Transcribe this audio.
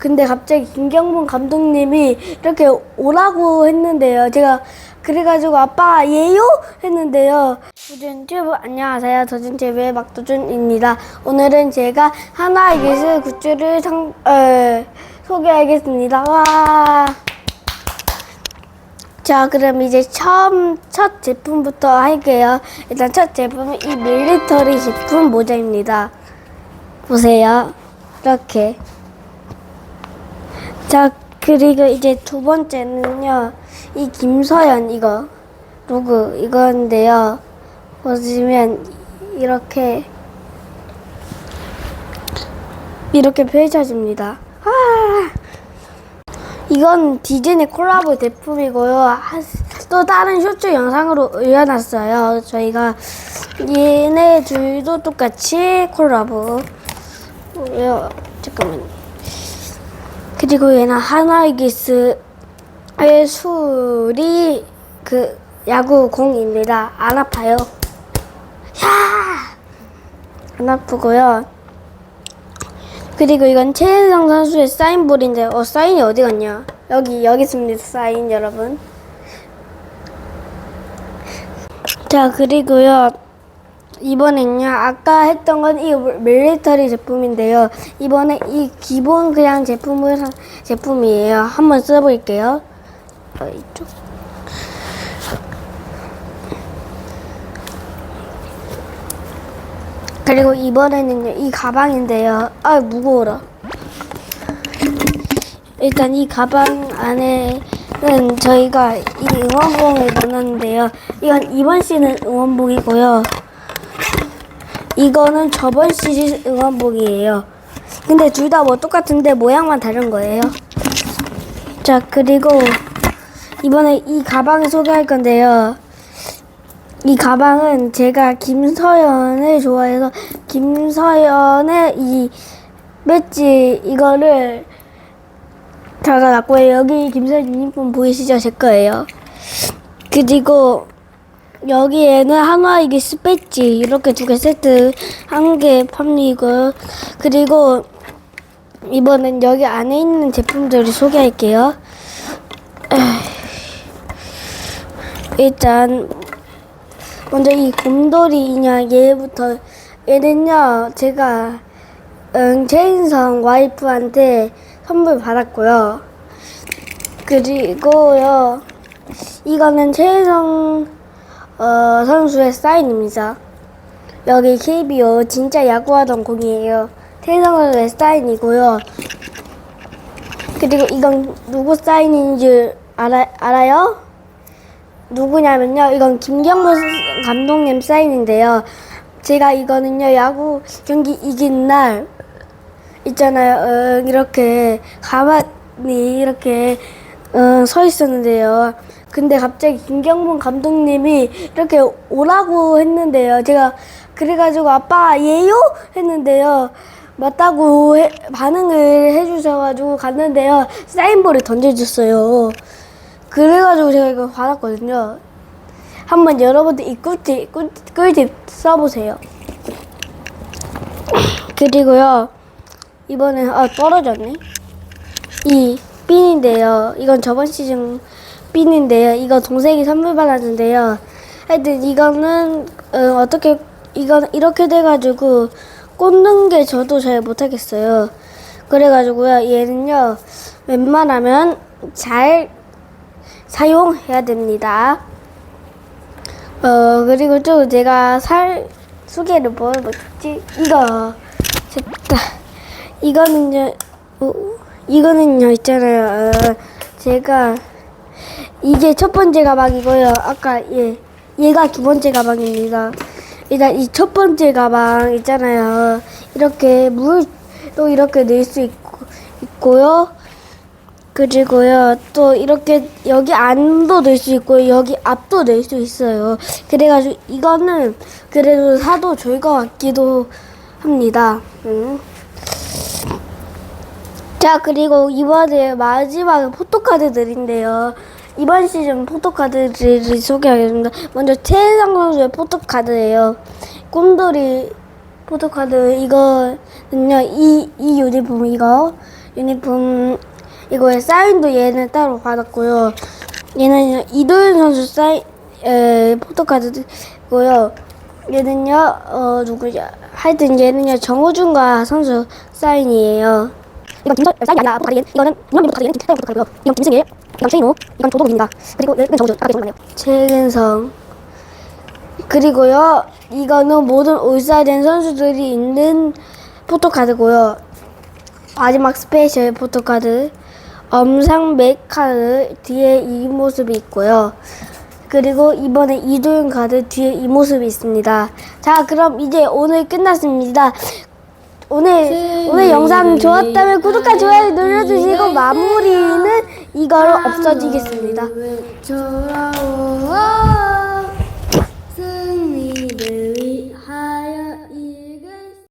근데 갑자기 김경문 감독님이 이렇게 오라고 했는데요. 제가 그래가지고 아빠 예요 했는데요. 도준 튜브 안녕하세요. 도준 튜브의 막도준입니다. 오늘은 제가 하나의 기술 굿즈를 상, 에, 소개하겠습니다. 와. 자, 그럼 이제 처음 첫 제품부터 할게요. 일단 첫 제품은 이 밀리터리 제품 모자입니다. 보세요. 이렇게. 자, 그리고 이제 두 번째는요. 이 김서연 이거 로고 이건데요. 보시면 이렇게 이렇게 펼쳐집니다. 아! 이건 디즈니 콜라보 제품이고요. 하- 또 다른 쇼츠 영상으로 올려놨어요. 저희가 얘네 둘도 똑같이 콜라보. 요 잠깐만. 그리고 얘는 하나이기스의 술이 그 야구 공입니다. 안 아파요. 야! 안 아프고요. 그리고 이건 최혜성 선수의 사인볼인데 어 사인이 어디 갔냐? 여기 여기 있습니다. 사인 여러분. 자 그리고요. 이번엔요 아까 했던 건 이 밀리터리 제품인데요. 이번에 이 기본 그냥 제품을 사- 제품이에요. 한번 써볼게요. 어, 이쪽. 그리고 이번에는요 이 가방인데요. 아 무거워라. 일단 이 가방 안에 는 저희가 이 응원봉을 넣었는데요. 이건 이번 시즌 응원봉이고요 이거는 저번 시즌 응원복이에요. 근데 둘 다 뭐 똑같은데 모양만 다른 거예요. 자, 그리고 이번에 이 가방을 소개할 건데요. 이 가방은 제가 김서연을 좋아해서 김서연의 이 배지 이거를 달아놨고요. 여기 김서연 유니폼 보이시죠? 제 거예요. 그리고 여기에는 한화 이기스 배지 이렇게 두 개 세트 한 개 팝니고 그리고 이번엔 여기 안에 있는 제품들을 소개할게요. 일단 먼저 이 곰돌이 인형 얘부터 얘는요 제가 응, 최인성 와이프한테 선물 받았고요. 그리고요 이거는 최인성 어, 선수의 사인입니다. 여기 KBO 진짜 야구하던 공이에요. 태성 선수의 사인이고요. 그리고 이건 누구 사인인지 알아, 알아요? 누구냐면요. 이건 김경문 감독님 사인인데요. 제가 이거는요. 야구 경기 이긴 날 있잖아요. 어, 이렇게 가만히 이렇게 어, 서 있었는데요. 근데 갑자기 김경문 감독님이 이렇게 오라고 했는데요. 제가 그래가지고 아빠 예요 했는데요. 맞다고 해- 반응을 해주셔가지고 갔는데요. 사인볼을 던져줬어요. 그래가지고 제가 이거 받았거든요. 한번 여러분들 이 꿀팁, 꿀, 꿀팁 써보세요. 그리고요. 이번엔 아 떨어졌네. 이 핀인데요. 이건 저번 시즌 핀인데요. 이거 동생이 선물 받았는데요. 하여튼 이거는 어, 떻게 이건 이렇게 돼가지고 꽂는 게 저도 잘 못하겠어요. 그래가지고요. 얘는요. 웬만하면 잘 사용해야 됩니다. 어 그리고 또 제가 살 소개를 뭘 못했지? 이거 됐다. 이거는요. 어, 이거는요 있잖아요. 어, 제가 이게 첫 번째 가방이고요. 아까 얘 얘가 두 번째 가방입니다. 일단 이 첫 번째 가방 있잖아요. 이렇게 물도 이렇게 넣을 수 있고 있고요. 그리고요 또 이렇게 여기 안도 넣을 수 있고 여기 앞도 넣을 수 있어요. 그래가지고 이거는 그래도 사도 좋을 것 같기도 합니다. 음. 자 그리고 이번에 마지막 포토카드들인데요. 이번 시즌 포토카드를 소개하겠습니다. 먼저 최혜상 선수의 포토카드예요. 꼼돌이 포토카드 이거는요 이 이 유니폼 이거 유니폼 이거에 사인도 얘는 따로 받았고요. 얘는 이도현 선수 사인 에, 포토카드고요. 얘는요 어 누구냐 하여튼 얘는요 정우준과 선수 사인이에요. 이건 김선 사인이 아니라 포토카드 이거는 문현민 포토카드 얘는 김태형 포토카드고요. 이건 김승일, 이건 최인호, 이건 조동욱입니다. 그리고 여기는 정우준. 아까 정우네요. 최근성 그리고요 이거는 모든 올스타된 선수들이 있는 포토카드고요 마지막 스페셜 포토카드 엄상 맥카드 뒤에 이 모습이 있고요 그리고 이번에 이도윤 카드 뒤에 이 모습이 있습니다 자 그럼 이제 오늘 끝났습니다 오늘 오늘 영상 좋았다면 구독과 좋아요 마무리는 이거로 없어지겠습니다. 돌아오